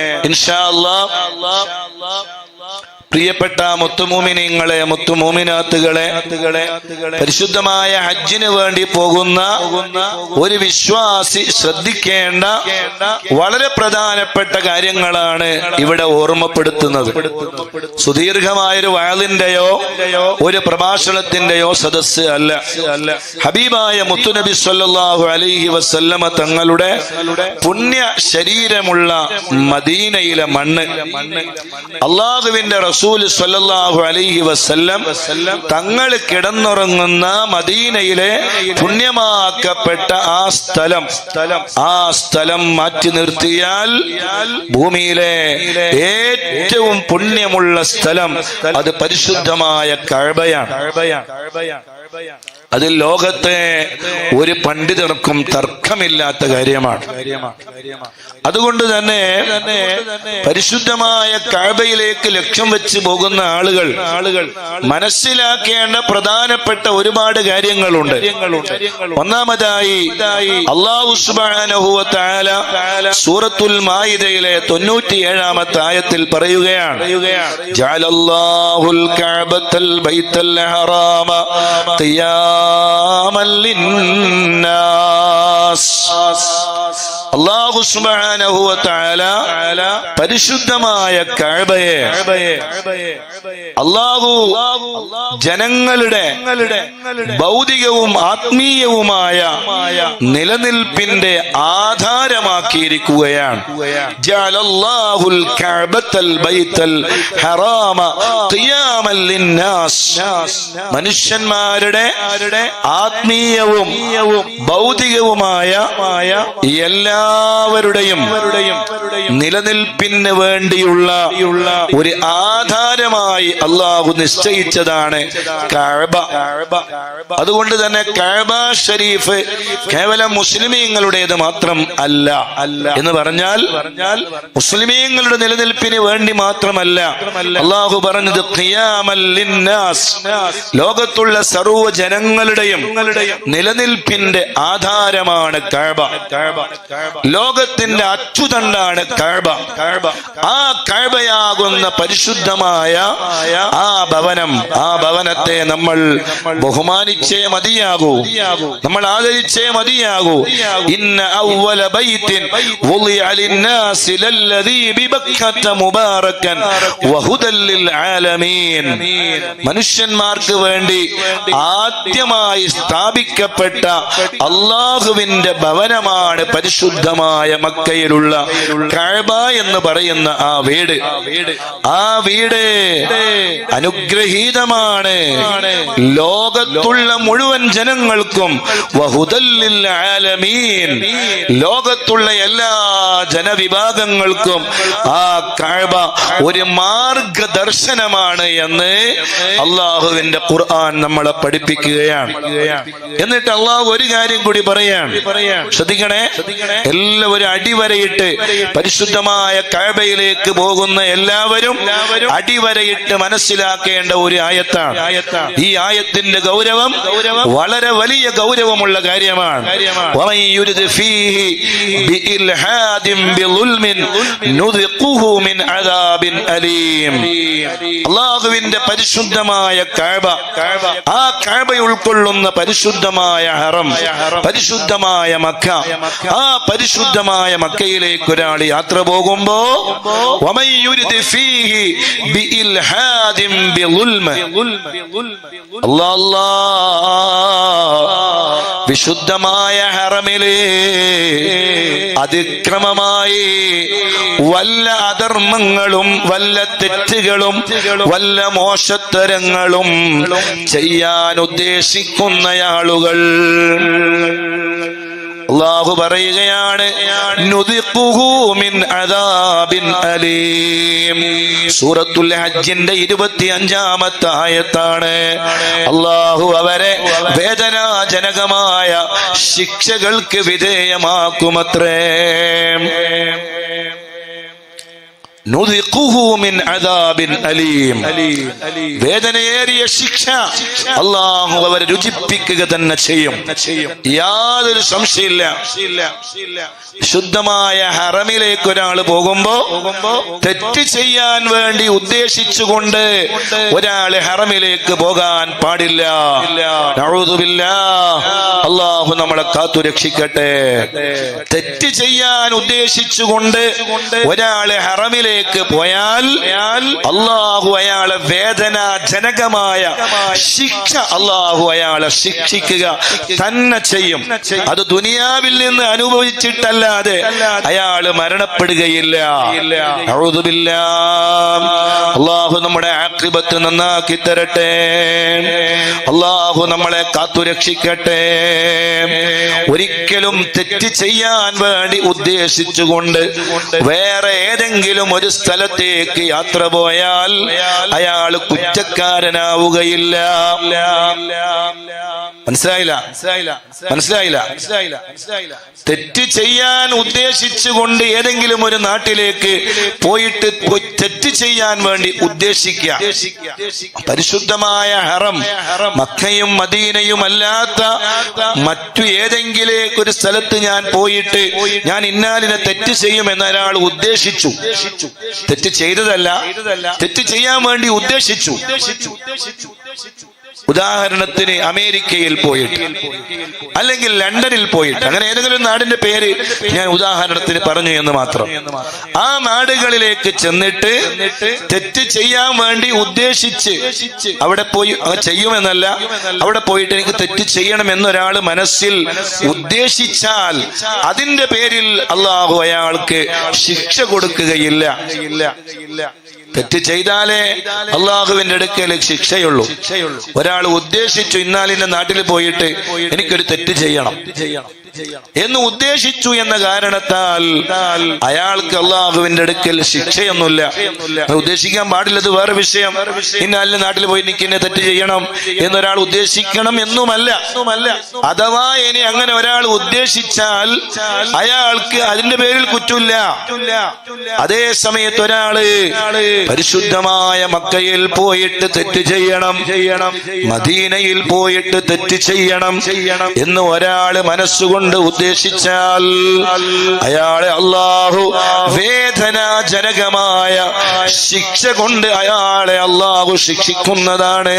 ഇൻഷാ അല്ലാ പ്രിയപ്പെട്ട മുത്തുമൂമിനിങ്ങളെ മുത്തുമൂമിനാത്തുകളെ പരിശുദ്ധമായ ഹജ്ജിന് വേണ്ടി പോകുന്ന ഒരു വിശ്വാസി ശ്രദ്ധിക്കേണ്ട വളരെ പ്രധാനപ്പെട്ട കാര്യങ്ങളാണ് ഇവിടെ ഓർമ്മപ്പെടുത്തുന്നത്. സുദീർഘമായൊരു വയലിന്റെയോ ഒരു പ്രഭാഷണത്തിന്റെയോ സദസ് അല്ല. ഹബീബായ മുത്തുനബി സല്ലാഹു അലൈഹി വസല്ലമ തങ്ങളുടെ പുണ്യ ശരീരമുള്ള മദീനയിലെ മണ്ണ്. അള്ളാഹുവിന്റെ റസൂൽ സല്ലല്ലാഹു അലൈഹി വസല്ലം തങ്ങൾ കിടന്നുറങ്ങുന്ന മദീനയിലെ പുണ്യമാക്കപ്പെട്ട ആ സ്ഥലം ആ സ്ഥലം മാറ്റി നിർത്തിയാൽ ഭൂമിയിലെ ഏറ്റവും പുണ്യമുള്ള സ്ഥലം അത് പരിശുദ്ധമായ കഴബയാണ്. അതിൽ ലോകത്തെ ഒരു പണ്ഡിതർക്കും തർക്കമില്ലാത്ത കാര്യമാണ്. അതുകൊണ്ട് തന്നെ പരിശുദ്ധമായ കാബയിലേക്ക് ലക്ഷ്യം വെച്ച് പോകുന്ന ആളുകൾ ആളുകൾ മനസ്സിലാക്കേണ്ട പ്രധാനപ്പെട്ട ഒരുപാട് കാര്യങ്ങളുണ്ട്. ഒന്നാമതായി സൂറത്തുൽ മായിദയിലെ തൊണ്ണൂറ്റി ഏഴാമത്തെ ആയത്തിൽ പറയുകയാണ്. ജാലല്ലാഹുൽ കഅബത്തൽ ബൈത്തൽ ഹറാമ ഖിയാമൻ ലിന്നാസ് പരിശുദ്ധമായ കഅബയെ അള്ളാഹു ജനങ്ങളുടെ ഭൗതികവും ആത്മീയവുമായ നിലനിൽപ്പിന്റെ ആധാരമാക്കിയിരിക്കുകയാണ്. മനുഷ്യന്മാരുടെ ആത്മീയവും ഭൗതികവുമായ എല്ലാവരുടെയും നിലനിൽപ്പിന് വേണ്ടിയുള്ള ഒരു ആധാരമായി അള്ളാഹു നിശ്ചയിച്ചതാണ് അതുകൊണ്ട് തന്നെ കഅബ ഷരീഫ് കേവലം മുസ്ലിമീങ്ങളുടേത് മാത്രം അല്ല അല്ല. എന്ന് പറഞ്ഞാൽ മുസ്ലിമീങ്ങളുടെ നിലനിൽപ്പിന് വേണ്ടി മാത്രമല്ല. അള്ളാഹു പറഞ്ഞത് ലോകത്തുള്ള സർവ ജനങ്ങളുടെയും നിലനിൽപ്പിന്റെ ആധാരമാണ് ലോകത്തിന്റെ അച്ചുതണ്ടാണ് കഅബ ആ കഅബയാകുന്ന പരിശുദ്ധമായ ആ ഭവനം ആ ഭവനത്തെ നമ്മൾ ബഹുമാനിച്ചേ മതിയാകൂ. നമ്മൾ ആദരിച്ചേ മതിയാകൂ. ഇന്ന അവല ബൈത്തിൻ ആലമീൻ. മനുഷ്യന്മാർക്ക് വേണ്ടി ആദ്യമായി സ്ഥാപിക്കപ്പെട്ട അള്ളാഹുവിന്റെ ഭവനമാണ് പരിശുദ്ധമായ മക്കയിലുള്ള കഅബ എന്ന് പറയുന്ന ആ വീട് ആ വീട് അനുഗ്രഹീതമാണ്. ലോകത്തുള്ള മുഴുവൻ ജനങ്ങൾക്കും ലോകത്തുള്ള എല്ലാ ജനവിഭാഗങ്ങൾക്കും ആ കഴബ ഒരു മാർഗദർശനമാണ് എന്ന് അള്ളാഹുവിന്റെ ഖുർആൻ നമ്മളെ പഠിപ്പിക്കുകയാണ്. എന്നിട്ട് അള്ളാഹു ഒരു കാര്യം കൂടി പറയാണ് ശ്രദ്ധിക്കണേ? എല്ലാവരും അടിവരയിട്ട് പരിശുദ്ധമായ കഴബയിലേക്ക് പോകുന്ന എല്ലാവരും അടിവരയിട്ട് മനസ്സിലാക്കേണ്ട ഒരു ആയത്താണ്. ഈ ആയത്തിന്റെ ഗൗരവം വളരെ വലിയ ഗൗരവമുള്ള കാര്യമാണ്. അള്ളാഹുവിന്റെ പരിശുദ്ധമായ കഴബ ആ കഴബ ഉൾക്കൊള്ളുന്ന പരിശുദ്ധമായ ഹറം പരിശുദ്ധമായ മക്ക. ആ പരിശുദ്ധമായ മക്കയിലേക്ക് ഒരാൾ യാത്ര പോകുമ്പോ വിശുദ്ധമായ ഹറമിലെ അതിക്രമമായി വല്ല അധർമ്മങ്ങളും വല്ല തെറ്റുകളും വല്ല മോശത്തരങ്ങളും ചെയ്യാൻ ഉദ്ദേശിക്കുന്ന ആളുകൾ അള്ളാഹു പറയുകയാണ് സൂറത്തുൽ ഹജ്ജിന്റെ ഇരുപത്തി അഞ്ചാമത്തെ ആയത്താണ്. അള്ളാഹു അവരെ വേദനാജനകമായ ശിക്ഷകൾക്ക് വിധേയമാക്കുമത്രേ. വേദനയേറിയ ശിക്ഷ അള്ളാഹു അവരെ രുചിപ്പിക്കുക തന്നെ ചെയ്യും. യാതൊരു സംശയമില്ല. ശുദ്ധമായ ഹറമിലേക്ക് ഒരാൾ പോകുമ്പോ തെറ്റ് ചെയ്യാൻ വേണ്ടി ഉദ്ദേശിച്ചുകൊണ്ട് ഒരാൾ ഹറമിലേക്ക് പോകാൻ പാടില്ല. അള്ളാഹു നമ്മളെ കാത്തു രക്ഷിക്കട്ടെ. തെറ്റ് ചെയ്യാൻ ഉദ്ദേശിച്ചുകൊണ്ട് ഒരാൾ ഹറമിലേക്ക് പോയാൽ അള്ളാഹു അയാളെ വേദനാജനകമായ ശിക്ഷ അള്ളാഹു അയാളെ ശിക്ഷിക്കുക തന്നെ ചെയ്യും. അത് ദുനിയാവിൽ നിന്ന് അനുഭവിച്ചിട്ടല്ലാതെ അയാൾ മരണപ്പെടുകയില്ല. അള്ളാഹു നമ്മുടെ ആക്രിപത്ത് നന്നാക്കി തരട്ടെ. അള്ളാഹു നമ്മളെ കാത്തുരക്ഷിക്കട്ടെ ഒരിക്കലും തെറ്റ് ചെയ്യാൻ വേണ്ടി ഉദ്ദേശിച്ചുകൊണ്ട് വേറെ ഏതെങ്കിലും ഒരു സ്ഥലത്തേക്ക് യാത്ര പോയാൽ അയാൾ കുറ്റക്കാരനാവുകയില്ല. മനസ്സിലായില്ല? മനസ്സിലായില്ല? മനസ്സിലായില്ല തെറ്റ് ചെയ്യാൻ ഉദ്ദേശിച്ചുകൊണ്ട് ഏതെങ്കിലും ഒരു നാട്ടിലേക്ക് പോയിട്ട് തെറ്റ് ചെയ്യാൻ വേണ്ടി ഉദ്ദേശിക്കുക. പരിശുദ്ധമായ ഹറം മക്കയും മദീനയും അല്ലാത്ത മറ്റു ഏതെങ്കിലേക്ക് ഒരു സ്ഥലത്ത് ഞാൻ പോയിട്ട് ഞാൻ ഇന്നാലിനെ തെറ്റ് ചെയ്യുമെന്ന് ഒരാൾ ഉദ്ദേശിച്ചു. തെറ്റ് ചെയ്തതല്ല തെറ്റ് ചെയ്യാൻ വേണ്ടി ഉദ്ദേശിച്ചു. ഉദാഹരണത്തിന് അമേരിക്കയിൽ പോയിട്ട് അല്ലെങ്കിൽ ലണ്ടനിൽ പോയിട്ട് അങ്ങനെ ഏതെങ്കിലും നാടിന്റെ പേര് ഞാൻ ഉദാഹരണത്തിന് പറഞ്ഞു എന്ന് മാത്രം. ആ നാടുകളിലേക്ക് ചെന്നിട്ട് തെറ്റ് ചെയ്യാൻ വേണ്ടി ഉദ്ദേശിച്ച് അവിടെ പോയി ചെയ്യുമെന്നല്ല അവിടെ പോയിട്ട് എനിക്ക് തെറ്റ് ചെയ്യണം എന്നൊരാൾ മനസ്സിൽ ഉദ്ദേശിച്ചാൽ അതിന്റെ പേരിൽ അള്ളാഹു അയാൾക്ക് ശിക്ഷ കൊടുക്കുകയില്ല. തെറ്റ് ചെയ്താലേ അള്ളാഹുവിന്റെ അടുക്കൽ ശിക്ഷയുള്ളൂ. ഒരാൾ ഉദ്ദേശിച്ചു ഇന്നാലിന്റെ നാട്ടിൽ പോയിട്ട് എനിക്കൊരു തെറ്റ് ചെയ്യണം. എന്ന് ഉദ്ദേശിച്ചു എന്ന കാരണത്താൽ അയാൾക്ക് അള്ളാഹുവിന്റെ അടുക്കൽ ശിക്ഷയൊന്നുമില്ല. ഉദ്ദേശിക്കാൻ ഉദ്ദേശിക്കാൻ പാടില്ലത് വേറെ വിഷയം. ഇന്നാലിന്റെ നാട്ടിൽ പോയി നിൽക്കുന്നെ തെറ്റ് ചെയ്യണം എന്നൊരാൾ ഉദ്ദേശിക്കണം എന്നുമല്ല. അഥവാ ഇനി അങ്ങനെ ഒരാൾ ഉദ്ദേശിച്ചാൽ അയാൾക്ക് അതിന്റെ പേരിൽ കുറ്റമില്ല. അതേ സമയത്ത് ഒരാൾ പരിശുദ്ധമായ മക്കയിൽ പോയിട്ട് തെറ്റ് ചെയ്യണം. ചെയ്യണം. മദീനയിൽ പോയിട്ട് തെറ്റ് ചെയ്യണം ചെയ്യണം. എന്ന് ഒരാൾ മനസ്സുകൊണ്ട് ഉദ്ദേശിച്ചാൽ അയാളെ അള്ളാഹു വേദനാജനകമായ ശിക്ഷ കൊണ്ട് അയാളെ അള്ളാഹു ശിക്ഷിക്കുന്നതാണ്.